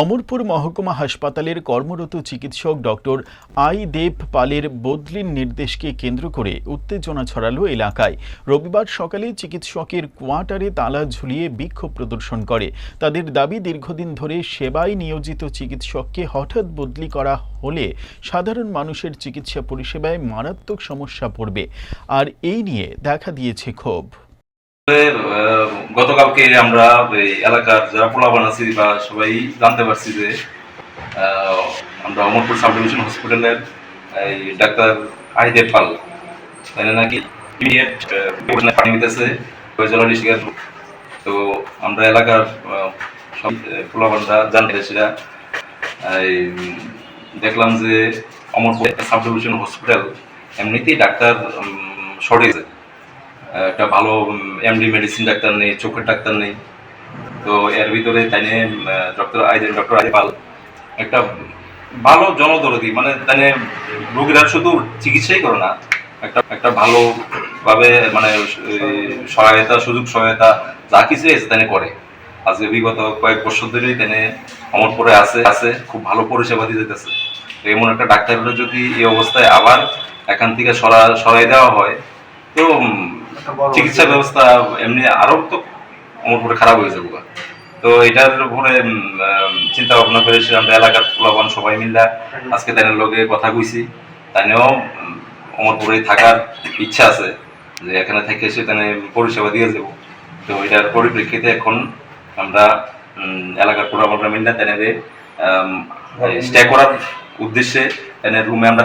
অমরপুর মহকুমা হাসপাতালের কর্মরত চিকিৎসক ডক্টর আই দেব পালের বদলির নির্দেশকে কেন্দ্র করে উত্তেজনা ছড়ালো এলাকায়। রবিবার সকালে চিকিৎসকের কোয়ার্টারে তালা ঝুলিয়ে বিক্ষোভ প্রদর্শন করে। তাদের দাবি, দীর্ঘদিন ধরে সেবায় নিয়োজিত চিকিৎসককে হঠাৎ বদলি করা হলে সাধারণ মানুষের চিকিৎসা পরিষেবায় মারাত্মক সমস্যা পড়বে। আর এই নিয়ে দেখা দিয়েছে ক্ষোভ। গতকালকে আমরা এলাকার যারা পোলাবান আছি বা সবাই জানতে পারছি যে আমরা অমরপুর সাব ডিভিশন হসপিটালের এই ডাক্তার আহিদেব পাল। তাই নাকি ইমিডিয়েট পানি ডিস্ট্রিক্টের তো আমরা এলাকার সব পোলাবানরা জানতে সেটা এই, দেখলাম যে অমরপুর সাব ডিভিশন হসপিটাল এমনিতেই ডাক্তার শর্টেজ একটা ভালো এমডি মেডিসিন ডাক্তার নেই, চোখের ডাক্তার নেই। তো এর ভিতরে তাই ডক্টর আইজেন ডক্টর আইপাল একটা ভালো জনদরদি মানে তাই রোগীরা শুধু চিকিৎসাই করে না, একটা একটা ভালোভাবে মানে সহায়তা, সুযোগ সহায়তা, যা কিছু আছে তাই করে। আজকে বিগত কয়েক বছর ধরেই তাই অমরপুরে আছে আছে, খুব ভালো পরিষেবা যেতেছে তো এমন একটা ডাক্তারের যদি এই অবস্থায় আবার এখান থেকে সরা, সরাই দেওয়া হয়, তো চিকিৎসা ব্যবস্থা এমনি আরও তো অমরপুরে খারাপ হয়ে যাব তো এটার উপরে চিন্তা ভাবনা করে সে আমরা এলাকার পোলাবান সবাই মিলে আজকে তাদের লগে কথা কইছি। তাইনেও অমরপুরে থাকার ইচ্ছা আছে যে এখানে থেকে এসে তানে পরিষেবা দিয়ে যাব। তো এটার পরিপ্রেক্ষিতে এখন আমরা এলাকার পোলাবানরা মিলে তাদের স্টে করার উদ্দেশ্যে তাদের রুমে আমরা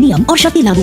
नियम और शक्ति लागू